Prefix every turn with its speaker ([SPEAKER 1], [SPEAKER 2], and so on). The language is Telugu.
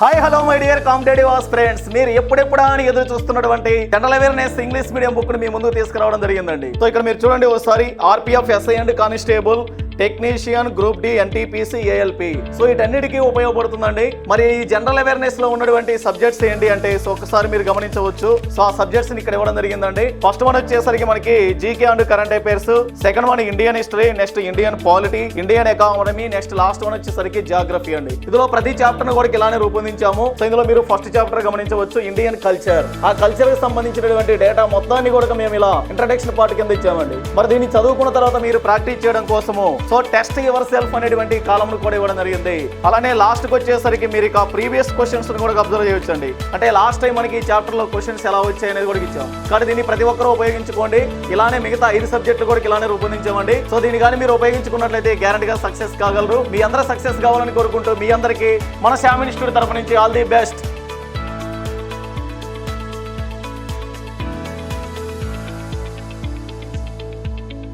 [SPEAKER 1] Hi hello my dear competitive was friends మీరు ఎప్పుడెప్పుడా అని ఎదురు చూస్తున్నటువంటి జనరల్ అవేర్నెస్ ఇంగ్లీష్ మీడియం బుక్ని మీ ముందుకు తీసుకురావడం జరిగిందండి. సో ఇక్కడ మీరు చూడండి ఒకసారి RPF SI and constable technician group D NTPC ALP so వీటన్నిటికీ ఉపయోగపడుతుందండి. మరి ఈ జనరల్ అవేర్నెస్లో ఉన్నటువంటి సబ్జెక్ట్స్ ఏంటి అంటే సో ఒకసారి మీరు గమనించవచ్చు. సో ఆ సబ్జెక్ట్స్ ఇక్కడ ఇవ్వడం జరిగిందండి. ఫస్ట్ వన్ వచ్చేసరికి మనకి GK and current affairs. Second one Indian history next Indian polity Indian economy next last one వచ్చేసరికి జాగ్రఫీ అండి. ఇందులో ప్రతి చాప్టర్ కూడా ఇలానే రూపొందించాము. సో ఇందులో మీరు ఫస్ట్ చాప్టర్ గమనించవచ్చు ఇండియన్ కల్చర్. ఆ కల్చర్కి సంబంధించినటువంటి డేటా మొత్తాన్ని కూడా మేము ఇలా ఇంట్రడక్షన్ పార్ట్ కింద ఇచ్చామండి. మరి దీన్ని చదువుకున్న తర్వాత మీరు ప్రాక్టీస్ చేయడం కోసము సో టెస్ట్ యువర్ సెల్ఫ్ అనేటువంటి కాలంలో కూడా ఇవ్వడం జరిగింది. అలానే లాస్ట్కి వచ్చేసరికి మీరు ఇక ప్రీవియస్ క్వశ్చన్స్ కూడా అబ్జర్వ్ చేయొచ్చండి. అంటే లాస్ట్ టైం మనకి ఈ చాప్టర్లో క్వశ్చన్స్ ఎలా వచ్చాయి అనేది కూడా ఇచ్చాం. కానీ దీన్ని ప్రతి ఒక్కరూ ఉపయోగించుకోండి. ఇలానే మిగతా ఐదు సబ్జెక్టులు కూడా ఇలానే రూపొందించామండి. సో దీన్ని కానీ మీరు ఉపయోగించుకున్నట్లయితే గ్యారంటీ గా సక్సెస్ కాగలరు. మీ అందరూ సక్సెస్ కావాలని కోరుకుంటూ మీ అందరికీ మన శ్యామ్ ఇన్స్టిట్యూట్ నుంచి ఆల్ ది బెస్ట్.